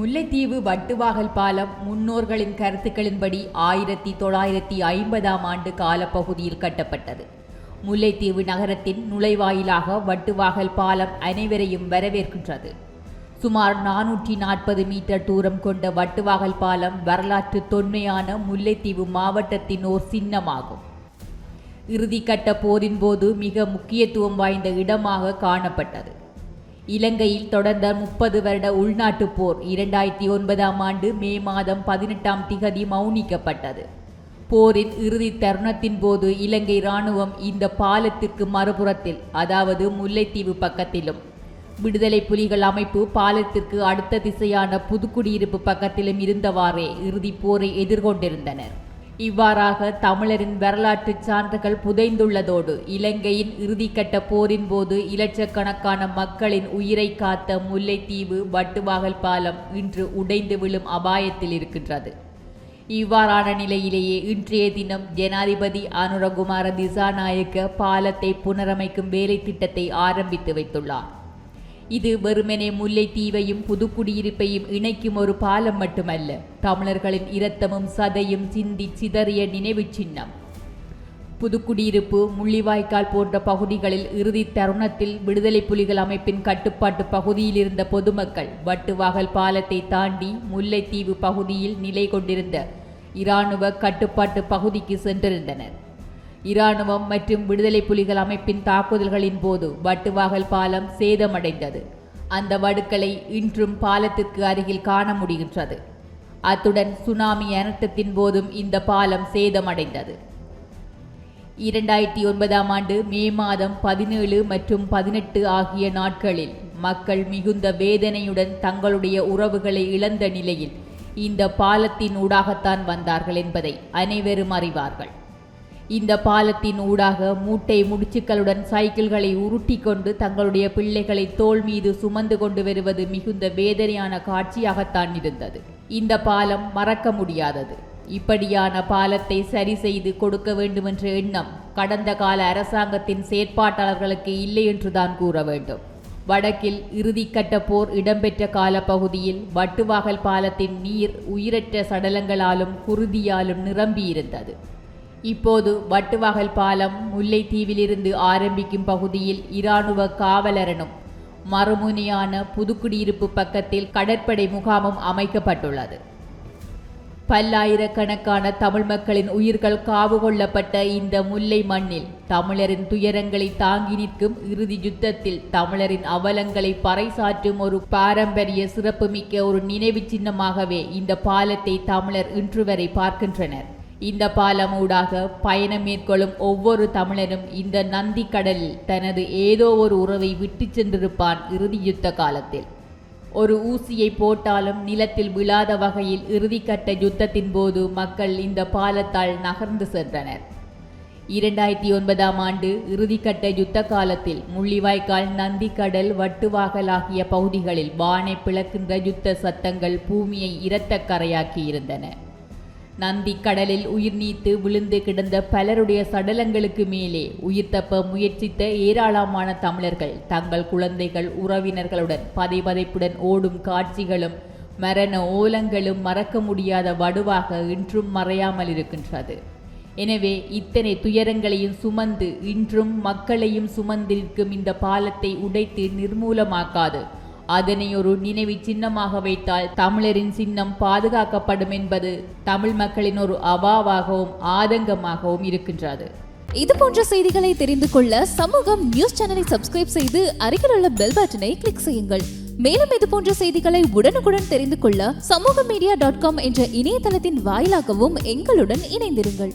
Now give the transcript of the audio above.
முல்லைத்தீவு வட்டுவாகல் பாலம் முன்னோர்களின் கருத்துக்களின்படி ஆயிரத்தி தொள்ளாயிரத்தி ஐம்பதாம் ஆண்டு காலப்பகுதியில் கட்டப்பட்டது. முல்லைத்தீவு நகரத்தின் நுழைவாயிலாக வட்டுவாகல் பாலம் அனைவரையும் வரவேற்கின்றது. சுமார் நானூற்றி நாற்பது மீட்டர் தூரம் கொண்ட வட்டுவாகல் பாலம் வரலாற்று தொன்மையான முல்லைத்தீவு மாவட்டத்தின் ஓர் சின்னமாகும். இறுதிக்கட்ட போரின் போது மிக முக்கியத்துவம் வாய்ந்த இடமாக காணப்பட்டது. இலங்கையில் தொடர்ந்த முப்பது வருட உள்நாட்டுப் போர் இரண்டாயிரத்தி ஒன்பதாம் ஆண்டு மே மாதம் பதினெட்டாம் திகதி மௌனிக்கப்பட்டது. போரின் இறுதி தருணத்தின் போது இலங்கை இராணுவம் இந்த பாலத்திற்கு மறுபுறத்தில் அதாவது முல்லைத்தீவு பக்கத்திலும் விடுதலை புலிகள் அமைப்பு பாலத்திற்கு அடுத்த திசையான புதுக்குடியிருப்பு பக்கத்திலும் இருந்தவாறே இறுதிப் போரை எதிர்கொண்டிருந்தனர். இவ்வாறாக தமிழரின் வரலாற்று சான்றுகள் புதைந்துள்ளதோடு இலங்கையின் இறுதிக்கட்ட போரின் போது இலட்சக்கணக்கான மக்களின் உயிரை காத்த முல்லைத்தீவு வட்டுவாகல் பாலம் இன்று உடைந்து விழும் அபாயத்தில் இருக்கின்றது. இவ்வாறான நிலையிலேயே இன்றைய தினம் ஜனாதிபதி அனுரகுமார திசாநாயக்க பாலத்தை புனரமைக்கும் வேலை திட்டத்தை ஆரம்பித்து வைத்துள்ளார். இது வெறுமனே முல்லைத்தீவையும் புதுக்குடியிருப்பையும் இணைக்கும் ஒரு பாலம் மட்டுமல்ல. தமிழர்களின் இரத்தமும் சதையும் சிந்தி சிதறிய நினைவுச் சின்னம். புதுக்குடியிருப்பு முள்ளிவாய்க்கால் போன்ற பகுதிகளில் இறுதி தருணத்தில் விடுதலை புலிகள் அமைப்பின் கட்டுப்பாட்டு பகுதியில் இருந்த பொதுமக்கள் வட்டுவாகல் பாலத்தை தாண்டி முல்லைத்தீவு பகுதியில் நிலை கொண்டிருந்த இராணுவ கட்டுப்பாட்டு பகுதிக்கு சென்றிருந்தனர். இராணுவம் மற்றும் விடுதலை புலிகள் அமைப்பின் தாக்குதல்களின் போது வட்டுவாகல் பாலம் சேதமடைந்தது. அந்த வடுக்களை இன்றும் பாலத்திற்கு அருகில் காண முடிகின்றது. அத்துடன் சுனாமி அனர்த்தத்தின் போதும் இந்த பாலம் சேதமடைந்தது. இரண்டாயிரத்தி ஒன்பதாம் ஆண்டு மே மாதம் பதினேழு மற்றும் பதினெட்டு ஆகிய நாட்களில் மக்கள் மிகுந்த வேதனையுடன் தங்களுடைய உறவுகளை இழந்த நிலையில் இந்த பாலத்தின் ஊடாகத்தான் வந்தார்கள் என்பதை அனைவரும் அறிவார்கள். இந்த பாலத்தின் ஊடாக மூட்டை முடிச்சுக்களுடன் சைக்கிள்களை உருட்டி கொண்டு தங்களுடைய பிள்ளைகளை தோள் மீது சுமந்து கொண்டு வருவது மிகுந்த வேதனையான காட்சியாகத்தான் இருந்தது. இந்த பாலம் மறக்க முடியாதது. இப்படியான பாலத்தை சரி செய்து கொடுக்க வேண்டுமென்ற எண்ணம் கடந்த கால அரசாங்கத்தின் செயற்பாட்டாளர்களுக்கு இல்லை என்றுதான் கூற வேண்டும். வடக்கில் இறுதிக்கட்ட போர் இடம்பெற்ற காலப்பகுதியில் வட்டுவாகல் பாலத்தின் நீர் உயிரற்ற சடலங்களாலும் குருதியாலும் நிரம்பியிருந்தது. இப்போது வட்டுவகல் பாலம் முல்லைத்தீவிலிருந்து ஆரம்பிக்கும் பகுதியில் இராணுவ காவலரனும் மறுமுனையான புதுக்குடியிருப்பு பக்கத்தில் கடற்படை முகாமும் அமைக்கப்பட்டுள்ளது. பல்லாயிரக்கணக்கான தமிழ் மக்களின் உயிர்கள் காவு கொள்ளப்பட்ட இந்த முல்லை மண்ணில் தமிழரின் துயரங்களை தாங்கி நிற்கும் இறுதி யுத்தத்தில் தமிழரின் அவலங்களை பறைசாற்றும் ஒரு பாரம்பரிய சிறப்புமிக்க ஒரு நினைவு சின்னமாகவே இந்த பாலத்தை தமிழர் இன்று வரை பார்க்கின்றனர். இந்த பாலம் ஊடாக பயணம் மேற்கொள்ளும் ஒவ்வொரு தமிழனும் இந்த நந்தி கடலில் தனது ஏதோ ஒரு உறவை விட்டு சென்றிருப்பான் இறுதி யுத்த காலத்தில். ஒரு ஊசியை போட்டாலும் நிலத்தில் விழாத வகையில் இறுதிக்கட்ட யுத்தத்தின் போது மக்கள் இந்த பாலத்தால் நகர்ந்து சென்றனர். இரண்டாயிரத்தி ஒன்பதாம் ஆண்டு இறுதிக்கட்ட யுத்த காலத்தில் முள்ளிவாய்க்கால் நந்திக்கடல் வட்டுவாகல் ஆகிய பகுதிகளில் வானை பிளக்கின்ற யுத்த சத்தங்கள் பூமியை இரத்தக்கரையாக்கி இருந்தன நந்தி கடலில் உயிர் நீத்து விழுந்து கிடந்த பலருடைய சடலங்களுக்கு மேலே உயிர் தப்ப முயற்சித்த ஏராளமான தமிழர்கள் தங்கள் குழந்தைகள் உறவினர்களுடன் பதைபதைப்புடன் ஓடும் காட்சிகளும் மரண ஓலங்களும் மறக்க முடியாத வடுவாக இன்றும் மறையாமல் இருக்கின்றது. எனவே இத்தனை துயரங்களையும் சுமந்து இன்றும் மக்களையும் சுமந்திருக்கும் இந்த பாலத்தை உடைத்து நிர்மூலமாக்காது. அதனை ஒரு நினைவு சின்னமாக வைத்தால் தமிழரின் சின்னம் பாதுகாக்கப்படும் என்பது தமிழ் மக்களின் ஒரு அவாவாகவும் ஆதங்கமாகவும் இருக்கின்றது. இது போன்ற செய்திகளை தெரிந்து கொள்ள சமூகம் நியூஸ் சேனலை சப்ஸ்கிரைப் செய்து அருகில் உள்ள பெல் பட்டனை கிளிக் செய்யுங்கள். மேலும் இது போன்ற செய்திகளை உடனுக்குடன் தெரிந்து கொள்ள சமூக மீடியா டாட் காம் என்ற இணையதளத்தின் வாயிலாகவும் எங்களுடன் இணைந்திருங்கள்.